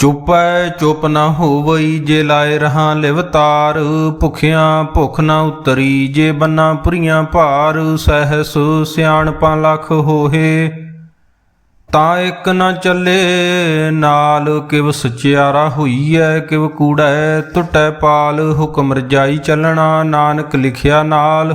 ਚੁਪੈ ਚੁਪ ਨਾ ਹੋਵਈ ਜੇ ਲਾਏ ਰਹਾ ਲਿਵਤਾਰ ਭੁਖਿਆਂ ਭੁਖ ਨਾ ਉਤਰੀ ਜੇ ਬੰਨਾ ਪੁਰੀਆਂ ਭਾਰ, ਸਹਿਸ ਸਿਆਣਪਾਂ ਲਖ ਹੋਏ ਤਾਂ ਇੱਕ ਨਾ ਚੱਲੇ, ਨਾਲ ਕਿਵ ਸਚਿਆਰਾ ਹੋਈਐ, ਕਿਵ ਕੂੜੈ ਟੁੱਟੈ ਪਾਲ, ਹੁਕਮ ਰਜਾਈ ਚੱਲਣਾ, ਨਾਨਕ ਲਿਖਿਆ ਨਾਲ।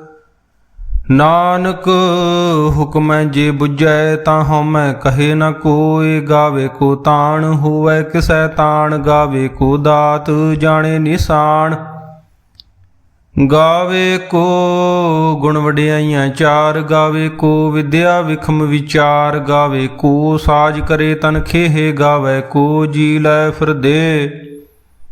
ਨਾਨਕ, ਹੁਕਮੈ ਜੇ 부ਜੈ ਤਾਂ ਹਉਮੈ ਕਹੇ ਨ ਕੋਇ ਗਾਵੇ ਕੋ ਤਾਣ ਹੋਵੇ, ਕਿਸੈ ਤਾਣ, ਗਾਵੇ ਕੋ ਦਾਤ ਜਾਣੇ ਨਿਸ਼ਾਨ। ਗਾਵੇ ਕੋ ਗੁਣ ਵਡਿਆਈਆਂ ਚਾਰ, ਗਾਵੇ ਕੋ ਵਿਦਿਆ ਵਿਖਮ ਵਿਚਾਰ, ਗਾਵੇ ਕੋ ਸਾਜ ਕਰੇ ਤਨ ਖੇਹ, ਗਾਵੇ ਕੋ ਜੀ ਲੈ ਫਿਰਦੇ।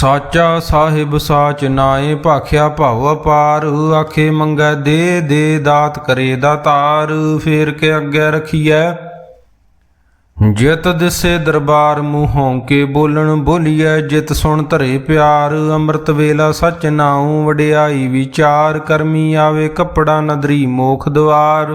ਸਾਚਾ ਸਾਹਿਬ ਸਾਚ ਨਾਏ, ਭਾਖਿਆ ਭਾਵ ਅਪਾਰ, ਆਖੇ ਮੰਗੈ ਦੇ ਦੇ ਦਾਤ ਕਰੇ ਦਾਤਾਰ ਫੇਰ ਕੇ ਅੱਗੇ ਰਖੀਐ। ਜਿਤ ਦਿਸੇ ਦਰਬਾਰ ਮੂੰਹੋਂ ਕੇ ਬੋਲਣ ਬੋਲੀਐ, ਜਿਤ ਸੁਣ ਧਰੇ ਪਿਆਰ, ਅੰਮ੍ਰਿਤ ਵੇਲਾ ਸਚ ਨਾਉ, ਵਡਿਆਈ ਵਿਚਾਰ, ਕਰਮੀ ਆਵੇ ਕੱਪੜਾ ਨਦਰੀ ਮੋਖ ਦੁਆਰ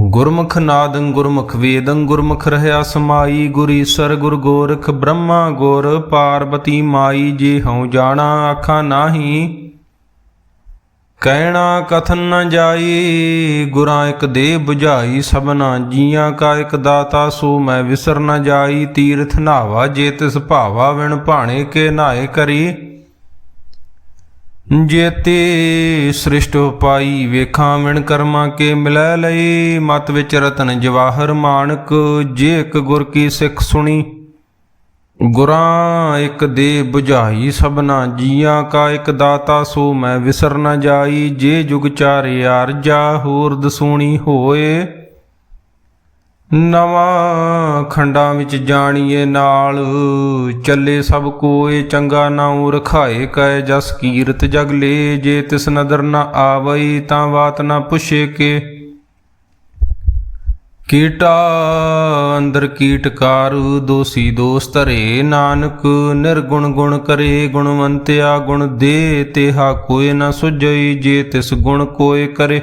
ਗੁਰਮੁਖ ਨਾਦੰ ਗੁਰਮੁਖ ਵੇਦੰ ਗੁਰਮੁਖ ਰਹਿਆ ਸਮਾਈ ਗੁਰੀਸਰ ਗੁਰ ਗੋਰਖ, ਬ੍ਰਹਮਾ, ਗੁਰ ਪਾਰਬਤੀ ਮਾਈ, ਜੇ ਹਉ ਜਾਣਾ ਆਖਾਂ ਨਾਹੀ। ਕਹਿਣਾ ਕਥਨ ਨ ਜਾਈ, ਗੁਰਾਂ ਇਕ ਦੇ 부ਝਾਈ ਸਭਨਾ ਜੀਆਂ ਕਾ ਇਕ ਦਾਤਾ, ਸੋ ਮੈਂ ਵਿਸਰ ਨ ਜਾਈ, ਤੀਰਥ ਨਾਵਾ ਜੇ ਤਿਸ ਭਾਵਾ, ਵਿਣ ਭਾਣੇ ਕੇ ਨਾਏ ਕਰੀ। ਜੇਤੇ ਸ੍ਰਿਸ਼ਟ ਪਾਈ ਵੇਖਾਂ ਵਿਣ ਕਰਮਾਂ ਕੇ ਮਿਲੈ ਲਈ, ਮਤ ਵਿੱਚ ਰਤਨ ਜਵਾਹਰ ਮਾਨਕ, ਜੇ ਇੱਕ ਗੁਰ ਕੀ ਸਿੱਖ ਸੁਣੀ। ਗੁਰਾਂ ਇੱਕ ਦੇ 부ਝਾਈ ਸਭਨਾ ਜੀਆਂ, ਕਾ ਇੱਕ ਦਾਤਾ ਸੋ ਮੈਂ ਵਿਸਰ ਨ ਜਾਈ, ਜੇ ਜੁਗ ਚਾਰੇ ਆਰਜਾ ਹੋਰ ਦਸੂਣੀ ਹੋਏ। ਨਵਾਂ ਖੰਡਾਂ ਵਿੱਚ ਜਾਣੀਏ ਨਾਲ। ਚੱਲੇ ਸਭ ਕੋਏ, ਚੰਗਾ ਨਾਉ ਰਖਾਏ ਕੈ ਜਸ ਕੀਰਤ ਜਗ ਲੇ। ਜੇ ਤਿਸ ਨਦਰ ਨ ਆਵਈ, ਤਾਂ ਬਾਤ ਨਾ ਪੁੱਛੇ ਕੇ। ਕੀਟਾ ਅੰਦਰ ਕੀਟਕਾਰ ਦੋਸੀ ਦੋਸ ਧਰੇ ਨਾਨਕ। ਨਿਰਗੁਣ ਗੁਣ ਕਰੇ ਗੁਣਵੰਤਿਆ ਗੁਣ ਦੇ, ਤੇਹਾ ਕੋਏ ਨਾ ਸੁਝਈ, ਜੇ ਤਿਸ ਗੁਣ ਕੋਏ ਕਰੇ।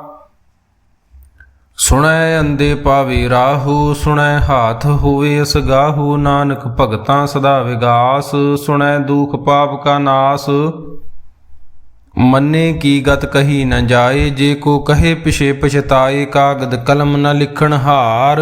ਸੁਣੈ ਅੰਦੇ ਪਾਵੇ ਰਾਹੂ, ਸੁਣੈ ਹਾਥ ਹੋਵੇ ਅਸਗਾਹੂ ਨਾਨਕ ਭਗਤਾਂ ਸਦਾ ਵਿਗਾਸ, ਸੁਣੈ ਦੁਖ ਪਾਪ ਕਾ ਨਾਸ। ਮੰਨੇ ਕੀ ਗਤ ਕਹੀ ਨ ਜਾਏ, ਜੇ ਕੋ ਕਹੇ ਪਿਛੇ ਪਛਤਾਏ, ਕਾਗਦ ਕਲਮ ਨ ਲਿਖਣ ਹਾਰ।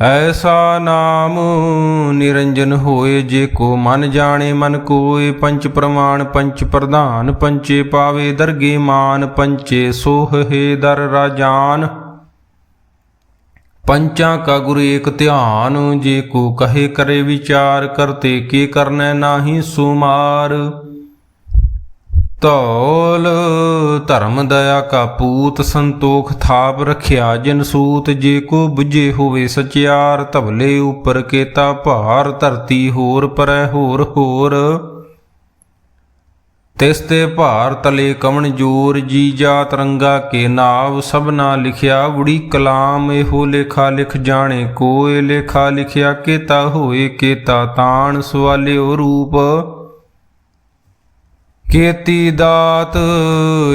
ਐਸਾ ਨਾਮ ਨਿਰੰਜਨ ਹੋਏ ਜੇ ਕੋ ਮਨ ਜਾਣੇ, ਮਨ ਕੋਏ ਪੰਚ ਪ੍ਰਮਾਣ, ਪੰਚ ਪ੍ਰਧਾਨ, ਪੰਚੇ ਪਾਵੇ ਦਰਗੇ ਮਾਨ, ਪੰਚੇ ਸੋਹੇ ਦਰ ਰਾਜਾਨ। ਪੰਚਾਂ ਕਾ ਗੁਰ ਏਕ ਧਿਆਨ, ਜੇ ਕੋ ਕਹੇ ਕਰੇ ਵਿਚਾਰ, ਕਰਤੇ ਕੀ ਕਰਨੈ ਨਾਹੀ ਸੁਮਾਰ। ਧੌਲ, ਧਰਮ ਦਇਆ ਕਾ ਪੂਤ ਸੰਤੋਖ ਥਾਪ ਰਖਿਆ ਜਿਨ ਸੂਤ, ਜੇ ਕੋ 부ਝੇ ਹੋਵੇ ਸਚਿਆਰ, ਧਵਲੇ ਉਪਰ ਕੇਤਾ ਭਾਰ, ਧਰਤੀ ਹੋਰ ਪਰੈ ਹੋਰ ਹੋਰ। ਤਿਸ ਤੇ ਭਾਰ ਤਲੇ ਕਵਣ ਜੋਰ, ਜੀ ਜਾ ਰੰਗਾ ਕੇ ਨਾਵ, ਸਭਨਾ ਲਿਖਿਆ ਉੜੀ ਕਲਾਮ, ਇਹੋ ਲੇਖਾ ਲਿਖ ਜਾਣੇ ਕੋਏ ਲੇਖਾ ਲਿਖਿਆ ਕੇਤਾ ਹੋਏ ਕੇਤਾ ਤਾਣ ਸਵਾਲਿਓ ਰੂਪ। ਕੀਤੀ ਦਾਤ,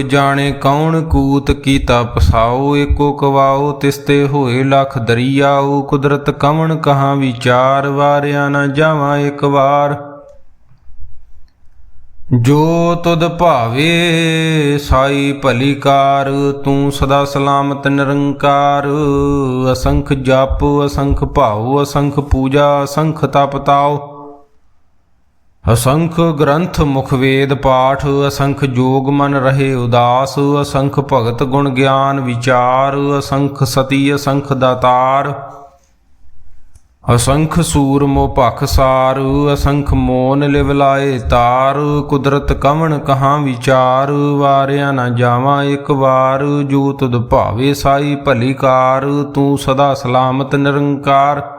ਜਾਣੇ ਕੌਣ ਕੂਤ ਕੀਤਾ ਪਸਾਓ, ਏਕੋ ਕਵਾਓ, ਤਿਸਤੇ ਹੋਏ ਲਖ ਦਰਿਆਓ, ਕੁਦਰਤ ਕਵਣ ਕਹਾ ਵਿਚਾਰ, ਵਾਰਿਆ ਨਾ ਜਾਵਾਂ ਇੱਕ ਵਾਰ। ਜੋ ਤੁਧ ਭਾਵੇ, ਸਾਈ ਭਲੀ ਕਾਰ, ਤੂੰ ਸਦਾ ਸਲਾਮਤ ਨਿਰੰਕਾਰ। ਅਸੰਖ ਜਪ, ਅਸੰਖ ਭਾਉ ਅਸੰਖ ਪੂਜਾ, ਅਸੰਖ ਤਪ ਤਾਓ। ਅਸੰਖ ਗ੍ਰੰਥ ਮੁਖਵੇਦ ਪਾਠ, ਅਸੰਖ ਜੋਗ ਮਨ ਰਹੇ ਉਦਾਸ, ਅਸੰਖ ਭਗਤ ਗੁਣ ਗਿਆਨ ਵਿਚਾਰ, ਅਸੰਖ ਸਤੀ, ਅਸੰਖ ਦਾਤਾਰ। ਅਸੰਖ ਸੂਰ ਮੋ ਭਖ ਅਸੰਖ ਮੋਨ ਲਿਵ ਲਾਏ ਤਾਰ, ਕੁਦਰਤ ਕਵਣ ਕਹਾ ਵਿਚਾਰ, ਵਾਰਿਆ ਨਾ ਜਾਵਾਂ ਇੱਕ ਵਾਰ, ਜੋ ਤੁਧ ਭਾਵੇ ਸਾਈ ਭਲੀ ਕਾਰ, ਤੂੰ ਸਦਾ ਸਲਾਮਤ ਨਿਰੰਕਾਰ।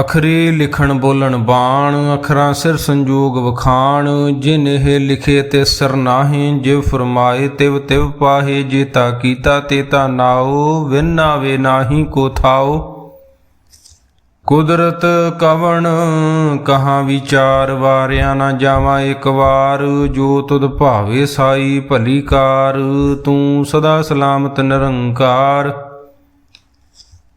ਅਖਰੇ ਲਿਖਣ ਬੋਲਣ ਬਾਣ, ਅਖਰਾਂ ਸਿਰ ਸੰਜੋਗ ਵਖਾਣ, ਜਿਨ ਇਹ ਲਿਖੇ ਤੇ ਸਿਰ ਨਾਹੀ, ਜਿਵ ਫਰਮਾਏ ਤਿਵ ਤਿਵ ਪਾਹੇ, ਜੇ ਜੇਤਾ ਕੀਤਾ ਤੇਤਾ ਨਾਉ ਵਿਨਾਵੇ ਨਾਹੀ ਕੋ ਥਾਉ ਕੁਦਰਤ ਕਵਣ, ਕਹਾ ਵਿਚਾਰ, ਵਾਰਿਆ ਨਾ ਜਾਵਾਂ ਇੱਕ ਵਾਰ, ਜੋ ਤੁਧ ਭਾਵੇ ਸਾਈ ਭਲੀ ਕਾਰ, ਤੂੰ ਸਦਾ ਸਲਾਮਤ ਨਿਰੰਕਾਰ।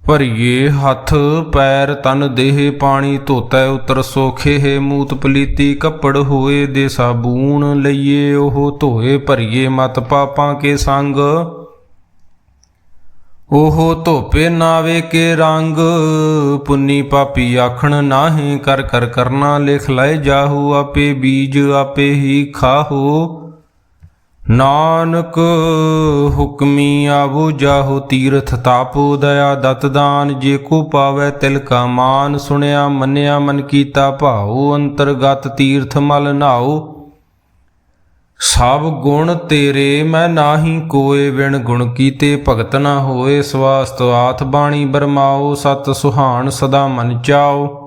ਭਰੀਏ ਹੱਥ, ਪੈਰ, ਤਨ, ਦੇਹ, ਪਾਣੀ, ਧੋਤੈ ਉਤਰ ਸੋਖੇ ਹੈ ਮੂਤ, ਪਲੀਤੀ, ਕੱਪੜ ਹੋਏ ਦੇ ਸਾਬੂਨ, ਲਈਏ ਉਹ ਧੋਏ, ਭਰੀਏ ਮਤ ਪਾਪਾਂ ਕੇ ਸੰਗ। ਉਹ ਧੋਪੇ ਨਾਵੇ ਕੇ ਰੰਗ, ਪੁੰਨੀ ਪਾਪੀ ਆਖਣ ਨਾਹੀ, ਕਰ ਕਰ, ਕਰਨਾ, ਲਿਖ ਲੈ ਜਾਹੂ, ਆਪੇ ਬੀਜ, ਆਪੇ ਹੀ ਖਾਹੋ। ਨਾਨਕ ਹੁਕਮੀ ਆਵੋ, ਜਾਹੂ ਤੀਰਥ ਤਾਪੋ, ਦਇਆ ਦਤ ਦਾਨ, ਜੇ ਕੋ ਪਾਵੈ ਤਿਲ ਕਾ ਮਾਨ, ਸੁਣਿਆ ਮੰਨਿਆ ਮਨ ਕੀਤਾ ਭਾਉ, ਅੰਤਰਗਤ ਤੀਰਥ ਮਲ ਨਾਉ। ਸਭ ਗੁਣ ਤੇਰੇ, ਮੈਂ ਨਾਹੀ ਕੋਏ ਵਿਣ ਗੁਣ ਕੀਤੇ ਭਗਤ ਨਾ ਹੋਏ, ਸਵਾਸਤ ਆਥ ਬਾਣੀ ਬਰਮਾਓ ਸਤ ਸੁਹਾਣ ਸਦਾ ਮਨ ਚਾਓ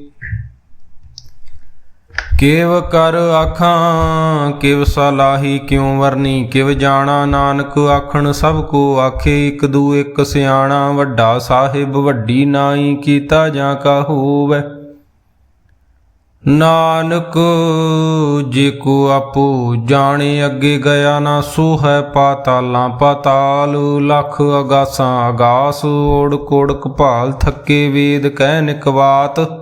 ਕਿਵ ਕਰ ਆਖਾਂ, ਕਿਵ ਸਲਾਹੀ ਕਿਉ ਵਰਨੀ? ਕਿਵ ਜਾਣਾ ਨਾਨਕ ਆਖਣ, ਸਭ ਕੋ ਆਖੇ ਇਕ ਦੂ ਇਕ ਸਿਆਣਾ, ਵੱਡਾ ਸਾਹਿਬ ਵੱਡੀ ਨਾਈ ਕੀਤਾ ਜਾਂ ਕਾ ਹੋਵੇ? ਨਾਨਕ, ਜੇ ਕੋ ਆਪੋ ਜਾਣੇ ਅੱਗੇ ਗਿਆ ਨਾ ਸੋ ਹੈ ਪਾਤਾਲਾਂ ਪਾਤਾਲ, ਲੱਖ ਅਗਾਸਾਂ ਅਗਾਸ, ਓੜ ਕੋੜ ਕਪਾਲ ਥੱਕੇ ਵੇਦ ਕਹਿ ਨਿਕਵਾਤ।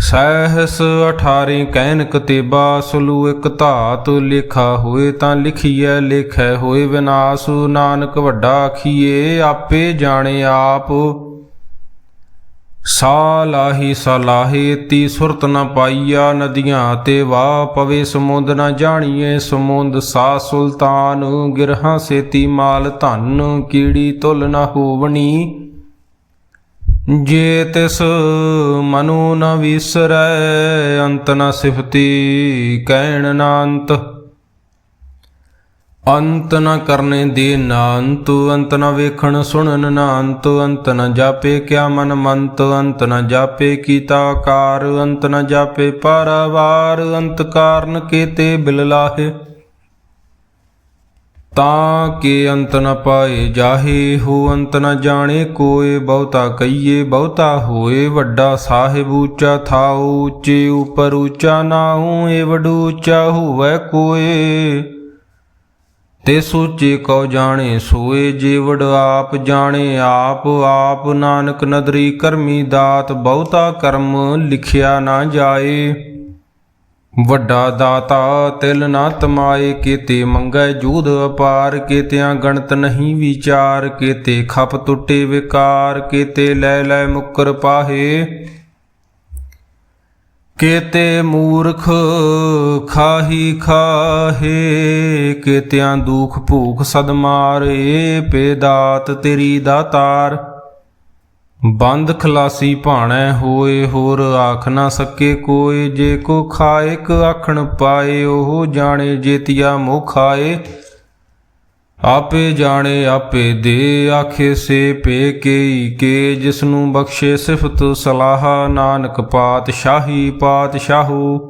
ਸਹਿਸ 18 ਕਹਿਨ ਕਤੇਬਾ, ਸੁਲੂ ਇਕ ਧਾਤ ਲਿਖਾ ਹੋਏ ਤਾਂ ਲਿਖੀਐ, ਲਿਖੈ ਹੋਏ ਵਿਨਾਸ਼। ਨਾਨਕ ਵੱਡਾ ਆਖੀਏ ਆਪੇ ਜਾਣੇ ਆਪ। ਸਾਲਾਹੀ ਸਲਾਹੇ ਤੀ ਸੁਰਤ ਨ ਪਾਈਆ, ਨਦੀਆਂ ਤੇ ਵਾਹ ਪਵੇ ਸਮੁੰਦ ਨ ਜਾਣੀਏ ਸਮੁੰਦ ਸਾ ਸੁਲਤਾਨ। ਗਿਰਹਾਂ ਸੇਤੀ ਮਾਲ ਧਨ, ਕੀੜੀ ਤੁਲ ਨ ਹੋਵਣੀ। ਜੇ ਤਿਸ ਮਨੂ ਨ ਵਿਸਰੈ, ਅੰਤ ਨ ਸਿਫਤੀ ਕਹਿਣ ਨ ਅੰਤ ਅੰਤ ਨ ਕਰਨੇ ਦੇ ਨਾ ਅੰਤ ਅੰਤ ਨ ਵੇਖਣ ਸੁਣਨ ਨਾ ਅੰਤ ਅੰਤ ਨ ਜਾਪੇ ਕਿਆ ਮਨ ਮੰਤ, ਅੰਤ ਨ ਜਾਪੇ ਕੀਤਾ ਕਾਰ, ਅੰਤ ਨ ਜਾਪੇ ਪਰਵਾਰ, ਅੰਤ ਕਾਰਨ ਕੀਤੇ ਬਿਲ ਲਾਹੇ। ਤਾਂ ਕੇ ਅੰਤ ਨ ਪਾਏ ਜਾਹੇ, ਹੋ ਅੰਤ ਨ ਜਾਣੇ ਕੋਏ, ਬਹੁਤਾ ਕਈਏ ਬਹੁਤਾ ਹੋਏ, ਵੱਡਾ ਸਾਹਿਬ ਉੱਚਾ ਥਾਉ ਉੱਚੇ, ਉਪਰ ਉੱਚਾ ਨਾਉ, ਏ ਵਡੂ ਉੱਚਾ ਹੋਵੇ ਕੋਏ। ਤੇ ਸੋਚੇ ਕਉ ਜਾਣੇ ਸੋਏ ਜੀਵੜ ਆਪ ਜਾਣੇ ਆਪ ਆਪ ਨਾਨਕ ਨਦਰੀ ਕਰਮੀ ਦਾਤ, ਬਹੁਤਾ ਕਰਮ ਲਿਖਿਆ ਨਾ ਜਾਏ। ਵੱਡਾ ਦਾਤਾ ਤਿਲ ਨਾ ਤਮਾਏ ਕੀਤੇ ਮੰਗੈ ਜੂਦ ਅਪਾਰ, ਕੀਤਿਆਂ ਗਣਤ ਨਹੀਂ ਵਿਚਾਰ, ਕੀਤੇ ਖਪ ਟੁੱਟੇ ਵਿਕਾਰ, ਕੀਤੇ ਲੈ ਲੈ ਮੁਕਰ ਪਾਹੇ। ਕੇਤੇ ਮੂਰਖ ਖਾਹੀ ਖਾਹੇ, ਕੇਤਿਆਂ ਦੁਖ ਭੂਖ ਸਦ ਮਾਰੇ ਪੇਦਾਤ ਤੇਰੀ ਦਾਤਾਰ ਬੰਦ ਖਲਾਸੀ ਭਾਣੈ ਹੋਏ, ਹੋਰ ਆਖ ਨਾ ਸਕੇ ਕੋਏ। ਜੇ ਕੋ ਖਾਇਕ ਆਖਣ ਪਾਏ, ਉਹ ਜਾਣੇ ਜੇਤੀਆ ਮੁਖਾਏ ਆਪੇ ਜਾਣੇ, ਆਪੇ ਦੇ, ਆਖੇ ਸੇ ਪੇ ਕੇ ਕੇ। ਜਿਸ ਨੂੰ ਬਖਸ਼ੇ ਸਿਫਤ ਸਲਾਹ, ਨਾਨਕ ਪਾਤਸ਼ਾਹੀ ਪਾਤਸ਼ਾਹੂ।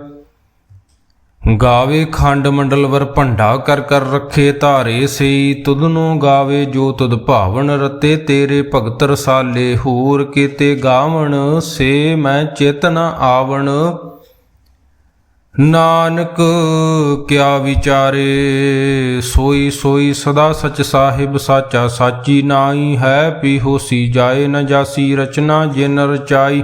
ਗਾਵੇ ਖੰਡ ਮੰਡਲਵਰ ਭੰਡਾ ਕਰ ਕਰ ਰੱਖੇ ਧਾਰੇ ਸਈ ਤੁਧਨੋ ਗਾਵੇ ਜੋ ਤੁਧ ਭਾਵਨ ਰਤੇ, ਤੇਰੇ ਭਗਤ ਰਸਾਲੇ ਹੋਰ ਕੀਤੇ ਗਾਵਣ, ਸੇ ਮੈਂ ਚੇਤਨ ਆਵਣ। ਨਾਨਕ, ਕਿਆ ਵਿਚਾਰੇ, ਸੋਈ ਸੋਈ ਸਦਾ ਸਚ ਸਾਹਿਬ ਸਾਚਾ ਸਾਚੀ ਨਾਈ ਹੈ ਪੀ ਹੋਸੀ ਜਾਏ ਨ ਜਾਸੀ ਰਚਨਾ ਜਿਨ ਰਚਾਈ।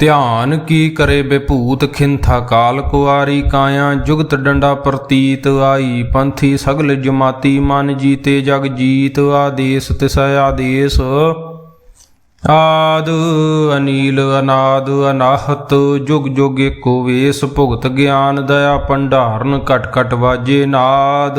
ਧਿਆਨ ਕੀ ਕਰੇ ਬਿਭੂਤ ਖਿੰਥਾ ਕਾਲ ਕੁਆਰੀ ਕਾਇਆ, ਜੁਗਤ ਡੰਡਾ ਪ੍ਰਤੀਤ ਆਈ ਪੰਥੀ ਸਗਲ ਜਮਾਤੀ, ਮਨ ਜੀਤੇ ਜਗ ਜੀਤ ਆਦੇਸ, ਤਿਸ ਆਦੇਸ। ਆਦ ਅਨੀਲ ਅਨਾਦ ਅਨਾਹਤ, ਜੁਗ ਜੁਗ ਏਕੋ ਵੇਸ, ਭੁਗਤ ਗਿਆਨ ਦਇਆ, ਭੰਡਾਰਨ ਕਟ ਕਟ ਵਾਜੇ ਨਾਦ।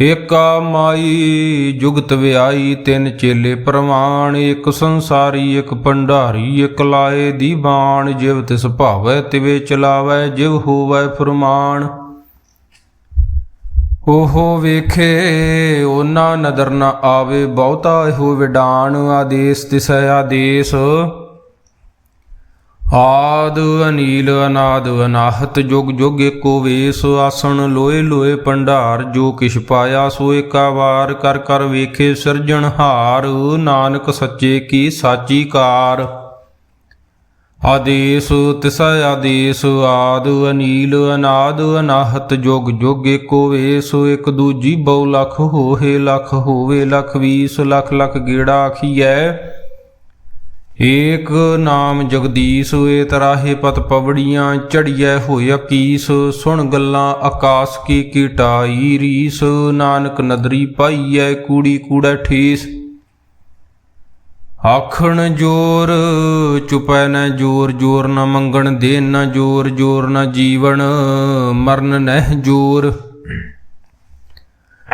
ਏਕਾ ਮਾਈ ਜੁਗਤ ਵਿਆਈ, ਤਿੰਨ ਚੇਲੇ ਪ੍ਰਮਾਣ ਇੱਕ ਸੰਸਾਰੀ, ਇੱਕ ਭੰਡਾਰੀ, ਇੱਕ ਲਾਏ ਦੀ ਬਾਣ, ਜਿਵ ਤਿਸ ਭਾਵੈ ਤਿਵੇ ਚਲਾਵੈ, ਜਿਵ ਹੋਵੈ ਫਰਮਾਨ। ਉਹੋ ਵੇਖੇ ਉਹਨਾਂ ਨਦਰ ਨ ਆਵੇ, ਬਹੁਤਾ ਇਹੋ ਵਿਡਾਨ ਆਦੇਸ ਤਿਸ ਆਦੇਸ। ਆਦ ਅਨੀਲ ਅਨਾਦ ਅਨਾਹਤ ਜੁਗ ਜੁਗ ਏਕੋ ਵੇਸ ਆਸਣ ਲੋਏ ਲੋਏ ਭੰਡਾਰ, ਜੋ ਕਿਛ ਪਾਇਆ ਸੋ ਏਕਾ ਵਾਰ, ਕਰ ਕਰ ਵੇਖੇ ਸਿਰਜਣਹਾਰ ਨਾਨਕ ਸੱਚੇ ਕੀ ਸਾਚੀ ਕਾਰ। ਆਦੇਸ, ਤਿਸ ਆਦੇਸ, ਆਦ ਅਨੀਲ ਅਨਾਦ ਅਨਾਹਤ ਜੁਗ ਜੁਗ ਏਕੋ ਵੇਸ, ਇਕ ਦੂਜੀ ਬਹੁ ਲਖ ਹੋਏ ਲਖ, ਹੋਵੇ ਲਖ ਵੀਸ, ਲਖ ਲਖ ਗੇੜਾ ਆਖੀਐ। ਏਕ ਨਾਮ ਜਗਦੀਸ਼, ਏ ਤਰਾਹੇ ਪਤ ਪਵੜੀਆਂ, ਚੜੀਐ ਹੋਇਆ ਅਕੀਸ, ਸੁਣ ਗੱਲਾਂ ਆਕਾਸ ਕੀ ਕੀਟਾਈ ਰੀਸ, ਨਾਨਕ ਨਦਰੀ ਪਾਈਐ ਕੂੜੀ ਕੂੜਾ ਠੀਸ। ਆਖਣ ਜੋਰ, ਚੁਪੈ ਨ ਜੋਰ ਜੋਰ ਨ ਮੰਗਣ ਦੇ ਨ ਜੋਰ ਜੋਰ ਨ ਜੀਵਨ, ਮਰਨ ਨਹਿ ਜੋਰ।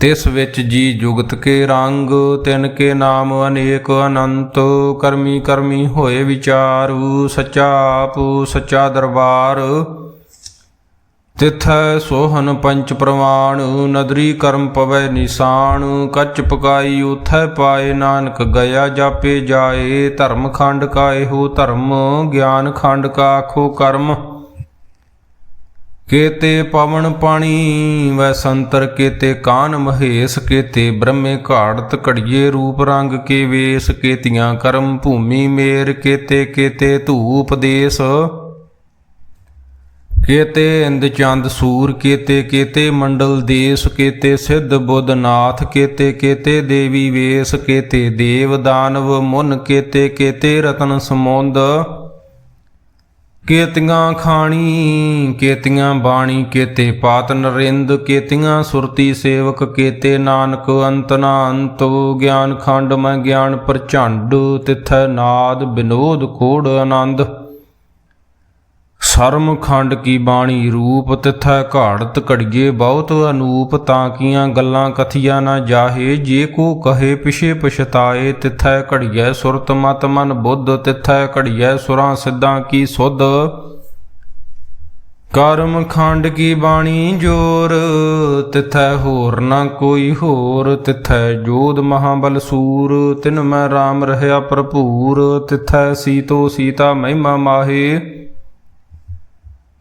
ਤਿਸ ਵਿੱਚ ਜੀ ਜੁਗਤ ਕੇ ਰੰਗ, ਤਿਨ ਕੇ ਨਾਮ ਅਨੇਕ ਅਨੰਤ, ਕਰਮੀ ਕਰਮੀ ਹੋਏ ਵਿਚਾਰੂ, ਸੱਚਾ ਆਪ, ਸੱਚਾ ਦਰਬਾਰ। ਤਿਥੈ ਸੋਹਨ ਪੰਚ ਪ੍ਰਵਾਣ, ਨਦਰੀ ਕਰਮ ਪਵੈ ਨਿਸ਼ਾਨ, ਕੱਚ ਪਕਾਈ ਉਥੈ ਪਾਏ ਨਾਨਕ, ਗਿਆ ਜਾਪੇ ਜਾਏ, ਧਰਮ ਖੰਡ ਕਾ ਇਹੋ ਧਰਮ, ਗਿਆਨ ਖੰਡ ਕਾ ਆਖੋ ਕਰਮ। ਕੇਤੇ ਪਵਨ ਪਾਣੀ, ਵੈ ਸੰਤਰ ਕੇਤੇ ਕਾਨ ਮਹੇਸ਼, ਕੇਤੇ ਬ੍ਰਹਮੇ ਘਾੜਤ ਘੜੀਏ ਰੂਪ ਰੰਗ ਕੇ ਵੇਸ, ਕੇਤੀਆਂ ਕਰਮ ਭੂਮੀ ਮੇਰ, ਕੇਤੇ ਕੇਤੇ ਧੂਪ ਦੇਸ। ਕੇਤੇ ਇੰਦ ਚੰਦ ਸੂਰ, ਕੇਤੇ ਕੇਤੇ ਮੰਡਲ ਦੇਸ, ਕੇਤੇ ਸਿੱਧ ਬੁੱਧ ਨਾਥ, ਕੇਤੇ ਕੇਤੇ ਦੇਵੀ ਵੇਸ, ਕੇਤੇ ਦੇਵ ਦਾਨਵ ਮੁਨ, ਕੇਤੇ ਕੇਤੇ ਰਤਨ ਸਮੁੰਦ। ਕੇਤੀਆਂ ਖਾਣੀ, ਕੇਤੀਆਂ ਬਾਣੀ, ਕੇਤੇ ਪਾਤ ਨਰਿੰਦ, ਕੇਤੀਆਂ ਸੁਰਤੀ ਸੇਵਕ, ਕੇਤੇ ਨਾਨਕ ਅੰਤ ਨਾ ਅੰਤ, ਗਿਆਨ ਖੰਡ ਮੈਂ ਗਿਆਨ ਪ੍ਰਚੰਡ, ਤਿਥ ਨਾਦ ਬਿਨੋਦ ਕੋੜ ਆਨੰਦ। ਸਰਮ ਖੰਡ ਕੀ ਬਾਣੀ ਰੂਪ, ਤਿਥੈ ਘਾੜਤ ਘੜੀਏ ਬਹੁਤ ਅਨੂਪ, ਤਾਂ ਕੀਆਂ ਗੱਲਾਂ ਕਥੀਆਂ ਨਾ ਜਾਹੇ, ਜੇ ਕੋ ਕਹੇ ਪਿਛੇ ਪਛਤਾਏ, ਤਿਥੈ ਘੜੀਐ ਸੁਰਤ ਮਤ ਮਨ ਬੁੱਧ, ਤਿਥੈ ਘੜੀਐ ਸੁਰਾਂ ਸਿੱਧਾਂ ਕੀ ਸੁਧ। ਕਰਮ ਖੰਡ ਕੀ ਬਾਣੀ ਜੋਰ, ਤਿਥੈ ਹੋਰ ਨਾ ਕੋਈ ਹੋਰ, ਤਿਥੈ ਜੋਧ ਮਹਾਬਲ ਸੂਰ, ਤਿਨ ਮੈਂ RAM ਰਹਿਆ ਭਰਪੂਰ, ਤਿਥੈ ਸੀਤੋ ਸੀਤਾ ਮਹਿਮਾ ਮਾਹੇ।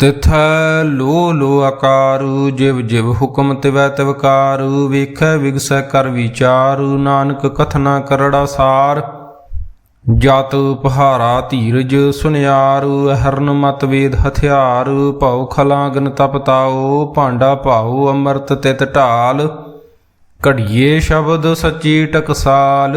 ਤਿਥੈ ਲੋ ਲੋ ਆਕਾਰ, ਜਿਵ ਜਿਵ ਹੁਕਮ ਤਿਵੈ ਤਿਵਕਾਰ ਵੇਖੈ ਵਿਗਸੈ ਕਰ ਵਿਚਾਰ, ਨਾਨਕ ਕਥਨਾ ਕਰੜਾ ਸਾਰ। ਜਤ ਪਹਾਰਾ ਧੀਰਜ ਸੁਨਿਆਰੂ ਹਰਨ ਮਤ ਵੇਦ ਹਥਿਆਰ, ਭਉ ਖਲਾਗਨ ਤਪਤਾਓ ਭਾਂਡਾ ਭਾਉ ਅੰਮ੍ਰਿਤ ਤਿਤ ਢਾਲ। ਘੜੀਏ ਸ਼ਬਦ ਸੱਚੀ ਟਕਸਾਲ